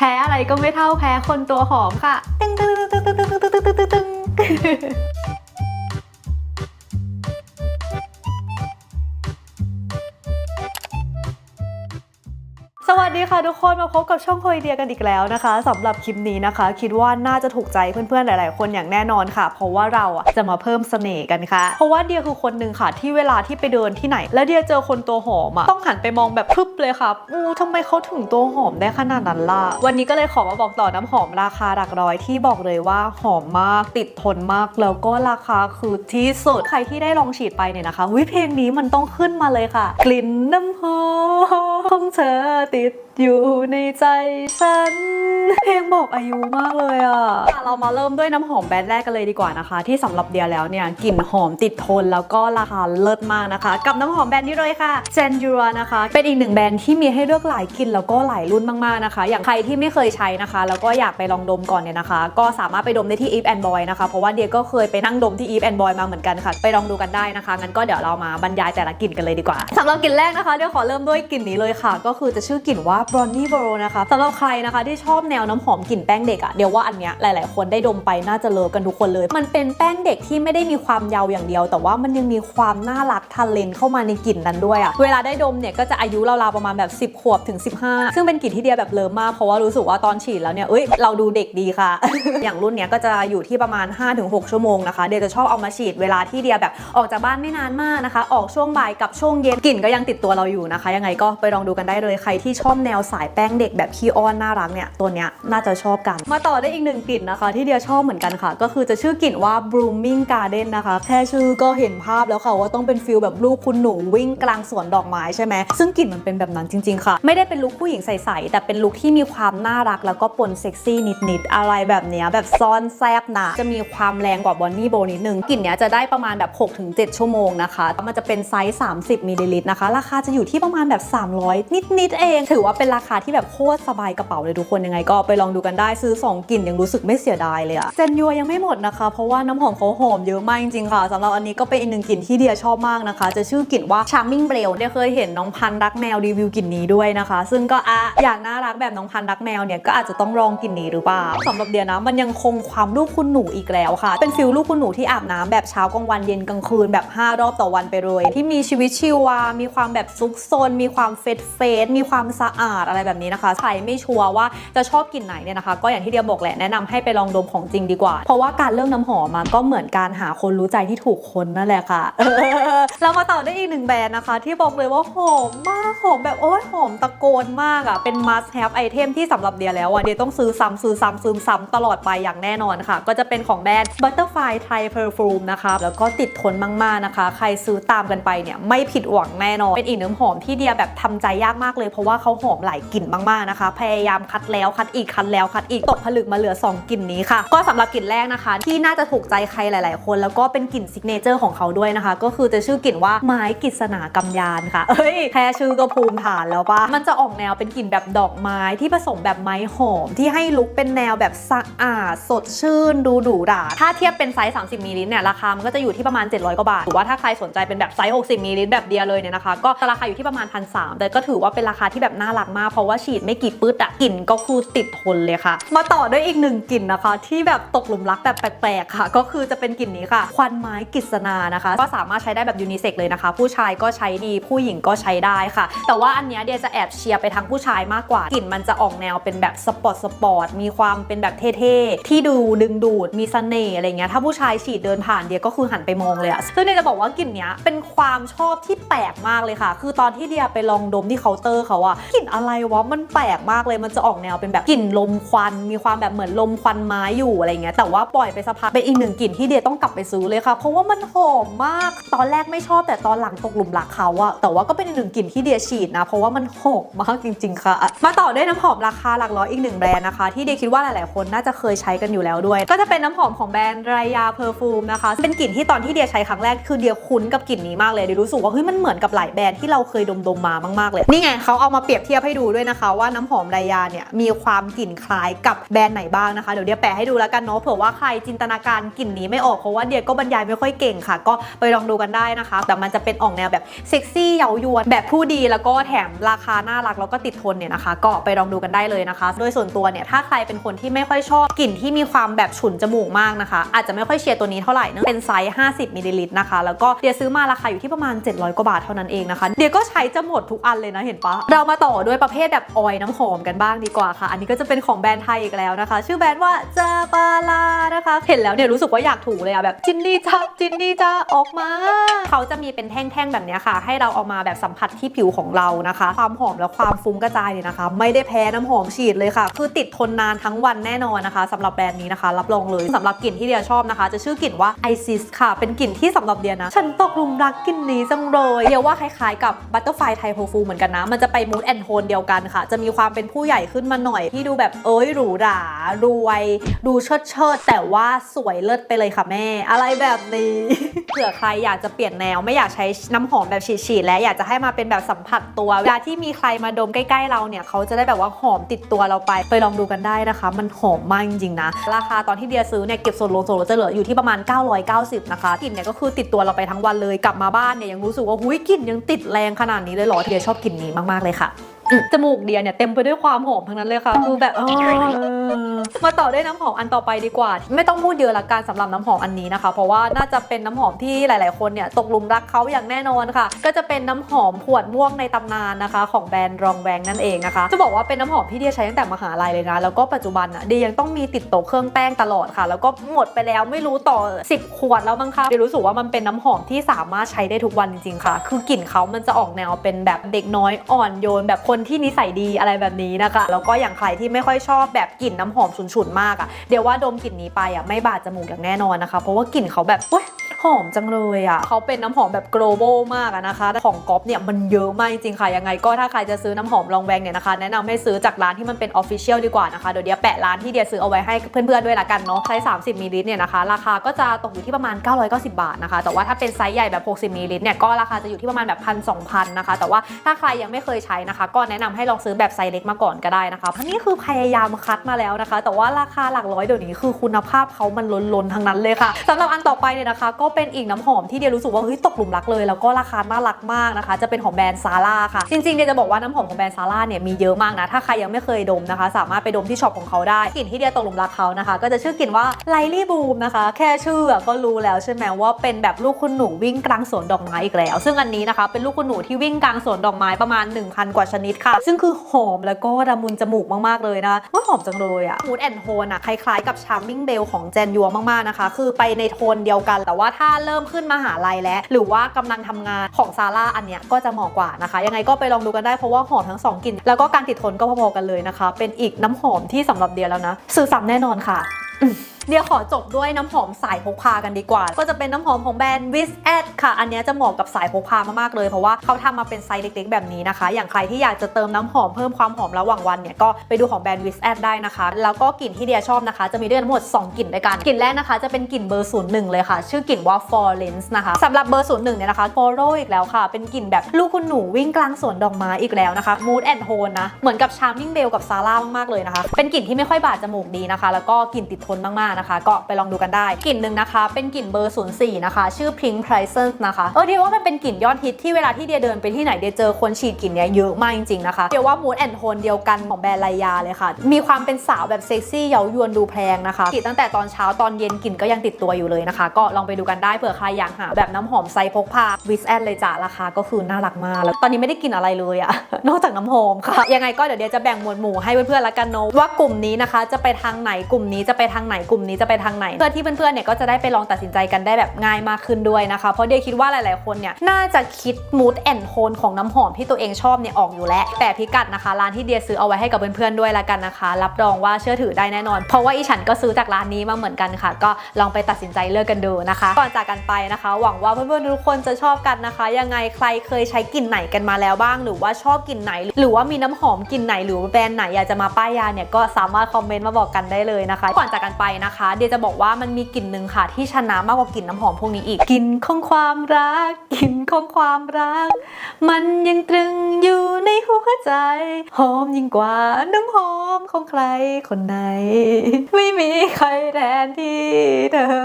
แพ้อะไรก็ไม่เท่าแพ้คนตัวหอมค่ะตึงตึงตึงตึงตึงตึงตึงตึงตึง วัสดีค่ะทุกคนมาพบกับช่องโคยเดียกันอีกแล้วนะคะสำหรับคลิปนี้นะคะ คิดว่าน่าจะถูกใจเพื่อนๆหลาย ๆ คนอย่างแน่นอนค่ะ เพราะว่าเราอะจะมาเพิ่มเสน่ห์กันค่ะ เพราะว่าเดียคือคนหนึ่งค่ะที่เวลาที่ไปเดินที่ไหน แล้วเดียเจอคนตัวหอมอะต้องหันไปมองแบบพึบเลยค่ะอู้ทำไมเขาถึงตัวหอมได้ขนาดนั้นล่ะวันนี้ก็เลยขอมาบอกต่อน้ำหอมราคาหลักร้อยที่บอกเลยว่าหอมมากติดทนมากแล้วก็ราคาคือที่สุดใครที่ได้ลองฉีดไปเนี่ยนะคะวิเพลงนี้มันต้องขึ้นมาเลยค่ะ กลิ่นน้ำหอมของเธอติด อยู่ในใจฉัน เพลงบอกอายุมากเลยอะ เรามาเริ่มด้วยน้ำหอมแบรนด์แรกกันเลยดีกว่านะคะ ที่สำหรับเดียแล้วเนี่ยกลิ่นหอมติดทนแล้วก็ราคาเลิศมากนะคะ กับน้ำหอมแบรนด์นี้เลยค่ะ g e n d u r a นะคะ เป็นอีกหนึ่งแบรนด์ที่มีให้เลือกหลายกลิ่นแล้วก็หลายรุ่นมากๆนะคะ อย่างใครที่ไม่เคยใช้นะคะ แล้วก็อยากไปลองดมก่อนเนี่ยนะคะ ก็สามารถไปดมได้ที่ Eve and Boy นะคะเพราะว่าเดียก็เคยไปนั่งดมที่ Eve and Boy มาเหมือนกันค่ะ ไปลองดูกันได้นะคะงั้นก็เดี๋ยวเรามาบรรยายแต่ละกลิ่นกันเลยดีกว่าสำหรับกลิ่นแรกนะคะเดี๋ยวขอเริ่มด้วยกลิ่นนี้เลยค่ะ ก็คือจะชื่อกลิ่นว่า Bronny b o r o นะคะสำหรับใครนะคะที่ชอบแนวน้ำหอมกลิ่นแป้งเด็กอะเดี๋ยวว่าอันเนี้ยหลาย ๆ คนได้ดมไปน่าจะเลิฟกันทุกคนเลย มันเป็นแป้งเด็กที่ไม่ได้มีความเยาว์อย่างเดียว แต่ว่ามันยังมีความน่ารักทันเลนเข้ามาในกลิ่นนั้นด้วยอะเวลาได้ดมเนี่ยก็จะอายุราวๆประมาณแบบ 10 ขวบถึง 15 ซึ่งเป็นกลิ่นที่เดียแบบเลิฟมากเพราะว่ารู้สึกว่าตอนฉีดแล้วเนี่ยเอ้ยเราดูเด็กดีค่ะ อย่างรุ่นเนี้ยก็จะอยู่ที่ประมาณ 5-6 ชั่วโมงนะคะเดียจะชอบเอามาฉีดเวลาที่เดียแบบออกจากบ้านไม่นานมากนะคะ ออกช่วงบ่ายกับช่วงเย็นกลิ่นก็ยังติดตัวเราอยู่นะคะ ยังไงก็ไปลองดูกันได้เลยใครที่ชอบแนวสายแป้งเด็กแบบขี้อ้อนน่ารักเนี่ยตัวเนี้ยน่าจะชอบกัน มาต่อได้อีกหนึ่งกลิ่นนะคะ ที่เดียชอบเหมือนกันค่ะ ก็คือจะชื่อกลิ่นว่า blooming garden นะคะ แค่ชื่อก็เห็นภาพแล้วค่ะว่าต้องเป็นฟิลแบบลูกคุณหนูวิ่งกลางสวนดอกไม้ใช่ไหมซึ่งกลิ่นมันเป็นแบบนั้นจริง ๆ ค่ะ ไม่ได้เป็นลุคผู้หญิงใสๆแต่เป็นลุคที่มีความน่ารัก แล้วก็ปนเซ็กซี่นิดๆอะไรแบบเนี้ยแบบซ่อนแซบนะจะมีความแรงกว่าบอนนี่โบนิดนึงกลิ่นเนี้ยจะได้ประมาณแบบ 6-7 ชั่วโมงนะคะมันจะเป็นไซส์ 30มิลลิลิตรนะคะ ราคาจะอยู่ที่ประมาณแบบ 300 นิดๆเอง ถือว่าเป็นราคาที่แบบโคตรสบายกระเป๋าเลยทุกคนยังไงก็ไปลองดูกันได้ซื้อ 2กลิ่นยังรู้สึกไม่เสียดายเลยอะเจนยัวยังไม่หมดนะคะ เพราะว่าน้ำหอมเขาหอมเยอะมากจริงๆค่ะสำหรับอันนี้ก็เป็นอีกหนึ่งกลิ่นที่เดียชอบมากนะคะ จะชื่อกลิ่นว่า Charming b r a l เดียเคยเห็นน้องพันรักแมวรีวิวกลิ่นนี้ด้วยนะคะ ซึ่งก็อะอยากน่ารักแบบน้องพันรักแมวเนี่ยก็อาจจะต้องลองกลิ่นนี้หรือเปล่าสำหรับเดียนะมันยังคงความลูกคุณหนูอีกแล้วค่ะ เป็นฟิลลูกคุณหนูที่อาบน้ำแบบเช้ากลางวันเย็นกลางคืนแบบ 5 รอบต่อวันไปเลยที่มีชีวิตชีวา มีความแบบซุกซนมีความเฟดเฟดมีความสะอาดอะไรแบบนี้นะคะ ใครไม่ชัวร์ว่าจะชอบกลิ่นไหนเนี่ยนะคะ ก็อย่างที่เดียบอกแหละแนะนำให้ไปลองดมของจริงดีกว่า เพราะว่าการเลือกน้ำหอมมาก็เหมือนการหาคนรู้ใจที่ถูกคนนั่นแหละค่ะเรามาต่อได้อีกหนึ่งแบรนด์นะคะ ที่บอกเลยว่าหอมมากหอมแบบโอ้ยหอมตะโกนมากอะ่ะเป็น must have item ที่สำหรับเดียแล้วอะเดียต้องซื้อซ้ำซื้อซ้ำซื้อซ้ำตลอดไปอย่างแน่นอนค่ะ ก็จะเป็นของแบรนด์ Butterfly Thai Perfume นะคะแล้วก็ติดทนมากๆนะคะ ใครซื้อตามกันไปเนี่ยไม่ผิดหวังแน่นอนเป็นอีกน้ำหอมที่เดียแบบทำใจยากมากเลย เพราะว่าเขาหอมหลายกลิ่นมากๆนะคะ พยายามคัดแล้วคัดอีกคัดแล้วคัดอีกตกผลึกมาเหลือ 2กลิ่นนี้ค่ะ ก็สำหรับกลิ่นแรกนะคะ ที่น่าจะถูกใจใครหลาย ๆ คน แล้วก็เป็นกลิ่นซิกเนเจอร์ของเขาด้วยนะคะ ก็คือจะชื่อกลิ่นว่าไม้กฤษณากำยานค่ะเอ้ยแค่ชื่อก็ภูมิฐานแล้วปะมันจะออกแนวเป็นกลิ่นแบบดอกไม้ที่ผสมแบบไม้หอม ที่ให้ลุคเป็นแนวแบบสะอาดสดชื่น ดูหรูหราถ้าเทียบเป็นไซส์ 30มิลลิลิตรเนี่ยราคามันก็จะอยู่ที่ประมาณ 700กว่าบาทหรือว่าถ้าใครสนใจเป็นแบบไซส์ 60มิลลิลิตรแบบเดียเลยเนี่ยนะคะ ก็ราคาอยู่ที่ประมาณพันสแต่ก็ถือว่าเป็นราคาที่แบบน่ารักมากเพราะว่าฉีดไม่กี่ปื๊ดอะกลิ่นก็คือติดทนเลยค่ะ มาต่อด้วยอีกหนึ่งกลิ่นนะคะ ที่แบบตกหลุมรักแบบแปลกๆค่ะ ก็คือจะเป็นกลิ่นนี้ค่ะ ควันไม้กฤษณานะคะ ก็สามารถใช้ได้แบบยูนิเซ็กเลยนะคะ ผู้ชายก็ใช้ดีผู้หญิงก็ใช้ได้ค่ะ แต่ว่าอันนี้เดียจะแอบเชียร์ไปทางผู้ชายมากกว่ากลิ่นมันจะออกแนวเป็นแบบสปอร์ตสปอร์ตมีความเป็นแบบเท่ๆที่ดูดึงดูดมีเสน่ห์อะไรเงี้ยถ้าผู้ชายฉีดเดินผ่านเดียก็คือหันไปมองเลยอะซึ่งเดียจะบอกว่ากลิ่นเนี้ยเป็นความชอบที่แปลกมากเลยค่ะ คือตอนที่เดียไปลองดมที่เคาน์เตอร์เขาอะกลิ่นอะไรวะมันแปลกมากเลยมันจะออกแนวเป็นแบบกลิ่นลมควัน มีความแบบเหมือนลมควันไม้อยู่อะไรเงี้ยแต่ว่าปล่อยไปสักพักเป็นอีกหนึ่งกลิ่นที่เดียต้องกลับไปซื้อเลยค่ะ เพราะว่ามันหอมมาก ตอนแรกไม่ชอบแต่ตอนหลังตกหลุมรักเขาอะแต่ว่าก็เป็นอีกหนึ่งกลิ่นที่เดียฉีดนะ เพราะว่ามันหอมมากจริง ๆ ค่ะ มาต่อด้วยน้ำหอมราคาหลักร้อยอีกหนึ่งแบรนด์นะคะ ที่เดียคิดว่าหลายๆคนน่าจะเคยใช้กันอยู่แล้วด้วย ก็จะเป็นน้ำหอมของแบรนด์ไรยาเพอร์ฟูมนะคะเป็นกลิ่นที่ตอนที่เดียใช้ครั้งแรกคือเดียคุ้นกับกลิ่นนี้มากเลยเดียรู้สึกว่าเฮ้ยมันเหมือนกับหลายแบรนด์ที่เราเคยดมๆมามากๆเลยนี่ไงเขาเอามาเปรียบเทียบใให้ดูด้วยนะคะ ว่าน้ำหอมไรยาเนี่ยมีความกลิ่นคล้ายกับแบรนด์ไหนบ้างนะคะเดี๋ยวเดียแปะให้ดูแล้วกันเนาะเผื่อว่าใครจินตนาการกลิ่นนี้ไม่ออกเพราะว่าเดียก็บรรยายไม่ค่อยเก่งค่ะ ก็ไปลองดูกันได้นะคะ แต่มันจะเป็นออกแนวแบบเซ็กซี่เย้ายวนแบบผู้ดีแล้วก็แถมราคาน่ารักแล้วก็ติดทนเนี่ยนะคะ ก็ไปลองดูกันได้เลยนะคะ โดยส่วนตัวเนี่ยถ้าใครเป็นคนที่ไม่ค่อยชอบกลิ่นที่มีความแบบฉุนจมูกมากนะคะ อาจจะไม่ค่อยเชียร์ตัวนี้เท่าไหร่เนื่องเป็นไซส์ 50มิลลิลิตรนะคะ แล้วก็เดียซื้อมาราคาอยู่ที่ประมาณ 700 กว่าบาทเท่านั้นเองนะคะ เดียก็ใช้จะหมดทุกอันเลยนะเห็นปะเรามาต่อด้วยประเภทแบบออยน้ำหอมกันบ้างดีกว่าค่ะ อันนี้ก็จะเป็นของแบรนด์ไทยอีกแล้วนะคะ ชื่อแบรนด์ว่าจาปาลานะคะ เห็นแล้วเนี่ยรู้สึกว่าอยากถูเลยอะแบบจินนี่จ้าจินนี่จ้าออกมา เขาจะมีเป็นแท่งๆแบบนี้ค่ะ ให้เราเอามาแบบสัมผัสที่ผิวของเรานะคะ ความหอมและความฟุ้งกระจายเนี่ยนะคะ ไม่ได้แพ้น้ำหอมฉีดเลยค่ะ คือติดทนนานทั้งวันแน่นอนนะคะสำหรับแบรนด์นี้นะคะ รับรองเลยสำหรับกลิ่นที่เดียชอบนะคะ จะชื่อกลิ่นว่า Isis ค่ะ เป็นกลิ่นที่สำหรับเดียนะ ฉันตกหลุมรักกลิ่นนี้จังเลยเดียว่าคล้ายๆกับ Butterfly Thai p e r f u m e เหมือนกันนะ มันจะไป mood and tone เดียวกันค่ะ จะมีความเป็นผู้ใหญ่ขึ้นมาหน่อย ที่ดูแบบเอ้ยหรูหรารวย ดูเชิดเชิดแต่ว่าสวยเลิศไปเลยค่ะแม่ อะไรแบบนี้เผื่อใครอยากจะเปลี่ยนแนวไม่อยากใช้น้ำหอมแบบฉีดๆแล้วอยากจะให้มาเป็นแบบสัมผัสตัวเวลาที่มีใครมาดมใกล้ๆเราเนี่ยเขาจะได้แบบว่าหอมติดตัวเราไป ไปลองดูกันได้นะคะ มันหอมมากจริงๆนะ ราคาตอนที่เดียซื้อเนี่ยเก็บส่วนลดส่วนลดจะเหลืออยู่ที่ประมาณ 990 นะคะกลิ่นเนี่ยก็คือติดตัวเราไปทั้งวันเลยกลับมาบ้านเนี่ยยังรู้สึกว่าหุ้ยกลิ่นยังติดแรงขนาดนี้เลยเหรอเดียชอบกลิ่นนี้มากๆเลยค่ะ จมูกเดียเนี่ยเต็มไปด้วยความหอมทั้งนั้นเลยค่ะคือแบบเออ มาต่อด้วยน้ำหอมอันต่อไปดีกว่า ไม่ต้องพูดเยอะละกันสำหรับน้ำหอมอันนี้นะคะ เพราะว่าน่าจะเป็นน้ำหอมที่หลาย ๆ คนเนี่ยตกหลุมรักเขาอย่างแน่นอนค่ะ ก็จะเป็นน้ำหอมขวดม่วงในตำนานนะคะ ของแบรนด์รองแวงนั่นเองนะคะ จะบอกว่าเป็นน้ำหอมที่เดียใช้ตั้งแต่มหาลัยเลยนะ แล้วก็ปัจจุบันอะเดียยังต้องมีติดโต๊ะเครื่องแป้งตลอดค่ะ แล้วก็หมดไปแล้วไม่รู้ต่อ 10 ขวดแล้วมั้งคะเดียรู้สึกว่ามันเป็นน้ำหอมที่สามารถใช้ได้ทุกวันจริง ๆ ค่ะ คือกลิ่นเขามันจะออกแนวเป็นแบบเด็กน้อยอ่อนโยน แบบคนที่นิสัยดีอะไรแบบนี้นะคะ แล้วก็อย่างใครที่ไม่ค่อยชอบแบบกลิ่นน้ำหอมฉุนๆมากอะ่ะเดี๋ยวว่าดมกลิ่นนี้ไปอะไม่บาดจมูกอย่างแน่นอนนะคะ เพราะว่ากลิ่นเขาแบบเว้ย หอมจังเลยอะ่ะเขาเป็นน้ำหอมแบบ global มากะนะคะ ของก๊อฟเนี่ยมันเยอะมากจริงๆค่ะยังไงก็ถ้าใครจะซื้อน้ำหอมลองแวงเนี่ยนะคะ แนะนำให้ซื้อจากร้านที่มันเป็น official ดีกว่านะคะเดี๋ยวเดียแปะร้านที่เดียซื้อเอาไว้ให้เพื่อนๆด้วยละกันเนาะใช้30มิลลิลิตรเนี่ยนะคะราคาก็จะตกอยู่ที่ประมาณ 990 บาทนะคะแต่ว่าถ้าเป็นไซส์ใหญ่แบบ 60มิลลิลิตรเนี่ยก็ราคาจะอยู่ที่ประมาณแบบพันสองพันนะคะแต่ว่าถ้าใครยังไม่เคยใช้นะคะ ก็แนะนำให้ลองซื้อแบบไซส์เล็กมาก่อนก็ได้นะคะเพราะนี่คือพยายามคัดมาแล้วนะคะ แต่ว่าราคาหลักร้อยเดี๋ยวนี้คือคุณภาพเขามันล้นๆทั้งนั้นเลยค่ะสำหรับอันต่อไปเนี่ยนะคะก็เป็นอีกน้ำหอมที่เดียรู้สึกว่าเฮ้ยตกหลุมรักเลย แล้วก็ราคาน่ารักมากนะคะ จะเป็นของแบรนด์ซาร่าค่ะ จริงๆเดียจะบอกว่าน้ำหอมของแบรนด์ซาร่าเนี่ยมีเยอะมากนะ ถ้าใครยังไม่เคยดมนะคะ สามารถไปดมที่ช็อปของเขาได้ กลิ่นที่เดียตกหลุมรักเขานะคะ ก็จะชื่อกลิ่นว่าไลลี่บูมนะคะ แค่ชื่อก็รู้แล้วใช่ไหมว่าเป็นแบบลูกคุณหนูวิ่งกลางสวนดอกไม้อีกแล้ว ซึ่งอันนี้นะคะเป็นลูกคุณหนูที่วิ่งกลางสวนดอกไม้ประมาณ 1,000 กว่าชนิดค่ะ ซึ่งคือหอมแล้วก็ระมุนจมูกมากๆเลยนะว่าหอมจังเลยอะมูดแอนโทนอะคล้ายๆกับชาร์มมิ่งเบลของแจนยัวมากๆนะคะ คือไปในโทนเดียวกันแต่ว่าถ้าเริ่มขึ้นมหาลัยแล้ว หรือว่ากำลังทำงานของซาร่าอันเนี้ยก็จะเหมาะกว่านะคะ ยังไงก็ไปลองดูกันได้เพราะว่าหอมทั้งสองกลิ่น แล้วก็การติดทนก็พอๆกันเลยนะคะ เป็นอีกน้ำหอมที่สำหรับเดียแล้วนะ ซื้อซ้ำแน่นอนค่ะ เดี๋ยวขอจบด้วยน้ำหอมสายพกพากันดีกว่า ก็จะเป็นน้ำหอมของแบรนด์ w i z a d ค่ะ อันนี้จะเหมาะกับสายพกพามากๆเลย เพราะว่าเขาทำมาเป็นไซส์เล็กๆ แบบนี้นะคะ อย่างใครที่อยากจะเติมน้ำหอมเพิ่มความหอมระหว่างวันเนี่ยก็ไปดูของแบรนด์ w i z a d ได้นะคะ แล้วก็กลิ่นที่เดียชอบนะคะ จะมีด้วยกันทั้งหมด 2 กลิ่นด้วยกัน กลิ่นแรกนะคะจะเป็นกลิ่นเบอร์01เลยค่ะ ชื่อกลิ่นว่า Florence นะคะสำหรับเบอร์01เนี่ยนะคะ f o r o อีกแล้วค่ะ เป็นกลิ่นแบบลูกคุณหนูวิ่งกลางสวนดอกไม้อีกแล้วนะคะ Mood and Tone นะ เหมือนกับ Charming Bell กับ Zara มากๆเลยนะคะ เป็นกลิ่นที่ไม่ค่อยบาดจมูกดีนะคะ แล้วก็กลิ่นติดทนมากๆนะคะ ก็ไปลองดูกันได้ กลิ่นหนึ่งนะคะ เป็นกลิ่นเบอร์ 04 นะคะ ชื่อ Pink p r i c e s นะคะ เออเดียว่ามันเป็นกลิ่นยอดฮิตที่เวลาที่เดียเดินไปที่ไหนเดียเจอคนฉีดกลิ่นเนี้ยเยอะมากจริงๆนะคะ เดียวว่า Mood and Tone เดียวกันของแบรนด์ไลยาเลยค่ะ มีความเป็นสาวแบบเซ็กซี่เย้ายวนดูแพงนะคะกลิ่นตั้งแต่ตอนเช้าตอนเย็นกลิ่นก็ยังติดตัวอยู่เลยนะคะ ก็ลองไปดูกันได้เผื่อใครอยากหาแบบน้ำหอมไซส์พกพาวิสแอนเลยจ้ะราคาก็คือน่ารักมากแล้วตอนนี้ไม่ได้กลินอะไรเลยอะนอกจากน้ำหอมค่ะยังไงก็เดี๋ยวเดียจะแบ่งหมวดหมู่ให้เพื่อนๆละกันเนาะว่ากลุ่มนี้นะคะ จะไปทางไหนกลุ่มนี้จะไปทางไหนกลุ่มนี้จะไปทางไหน เพื่อที่เพื่อนๆเนี่ยก็จะได้ไปลองตัดสินใจกันได้แบบง่ายมากขึ้นด้วยนะคะ เพราะเดียคิดว่าหลายๆคนเนี่ยน่าจะคิดมูดแอนโทนของน้ำหอมที่ตัวเองชอบเนี่ยออกอยู่แล้ว แต่พิกัดนะคะร้านที่เดียซื้อเอาไว้ให้กับเพื่อนๆด้วยละกันนะคะ รับรองว่าเชื่อถือได้แน่นอน เพราะว่าอีฉันก็ซื้อจากร้านนี้มาเหมือนกันค่ะ ก็ลองไปตัดสินใจเลือกกันดูนะคะก่อนจากกันไปนะคะ หวังว่าเพื่อนๆทุกคนจะชอบกันนะคะ ยังไงใครเคยใช้กลิ่นไหนกันมาแล้วบ้าง หรือว่าชอบกลิ่นไหน หรือว่ามีน้ำหอมกลิ่นไหนหรือแบรนด์ไหนอยากจะมาป้ายยาเนี่ยก็สามารถคอมเมนต์มาบอกกันได้เลยนะคะก่อนจากกันไปนะนะคะ เดียจะบอกว่ามันมีกลิ่นหนึ่งค่ะ ที่ชนะมากกว่ากลิ่นน้ำหอมพวกนี้อีกกลิ่นของความรักกลิ่นของความรัก มันยังตรึงอยู่ในหัวใจ หอมยิ่งกว่าน้ำหอมของใครคนไหน ไม่มีใครแทนที่เธอ